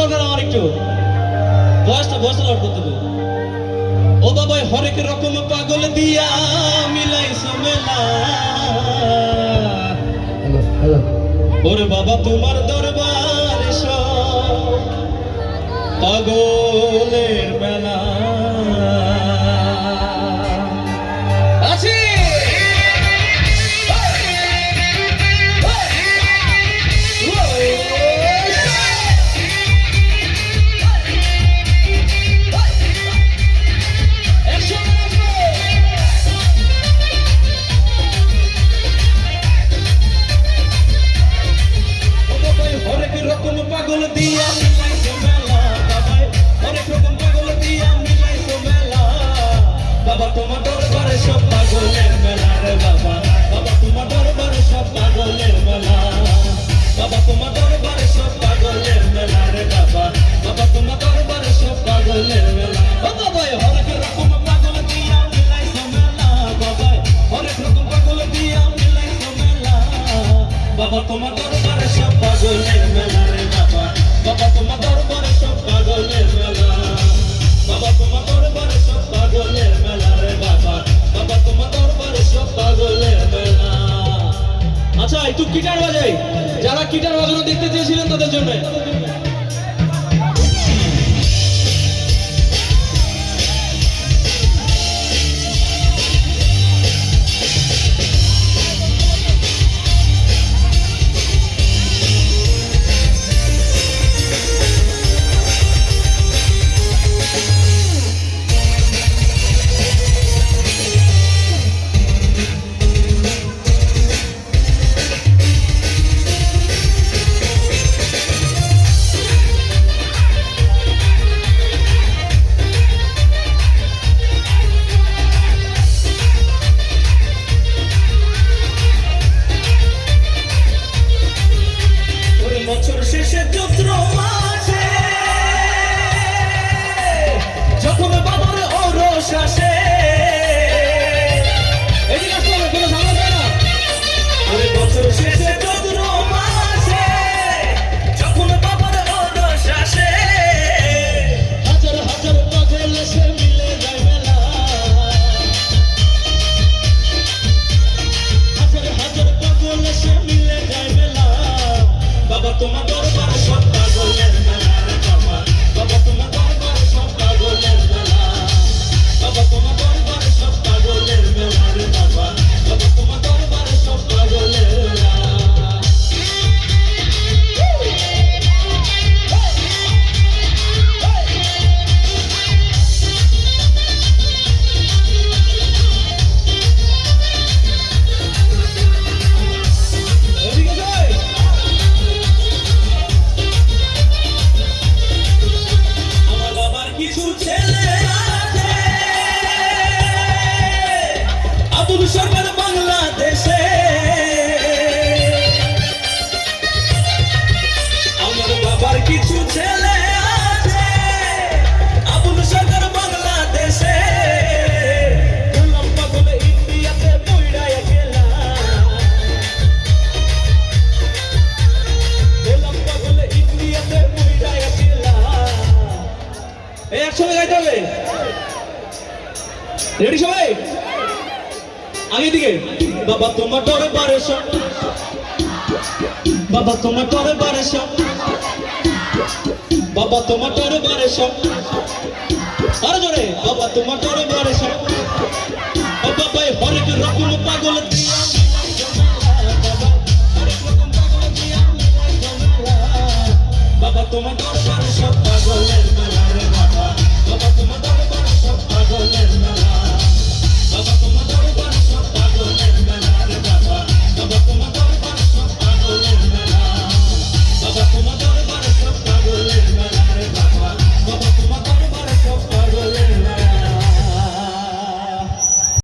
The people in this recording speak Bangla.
দরকার আমার একটু। বয়সটা বয়সটা লড় করতে ও বাবা হরেক রকম পাগল দিয়া মিলাইছো মেলা। ওরে বাবা তোমার দরবার বাবা, তোমার দরবারে সব পাগলের মেলা রে বাবা। বাবা, তোমার দরবারে সব পাগলের মেলা। বাবা, তোমার দরবারে সব পাগলের মেলা রে বাবা। বাবা, তোমার দরবারে সব পাগলের মেলা। আচ্ছা একটু কিটার বাজাই। যারা কিটার বাজানো দেখতে চেয়েছিলেন তাদের জন্য। আব্দুল সরকার বাংলাদেশে। আমার বাবার কিছু ছেলে আছে, আব্দুল সরকার বাংলাদেশে। একসঙ্গে গাইতে হবে। রেডি সবাই? আগে দিকে বাবা, তোমার ডরে বারে বাবা, তোমার ডরে বারে বাবা, তোমার ডরে বারে আরও জোরে। বাবা, তোমার ডরে বারে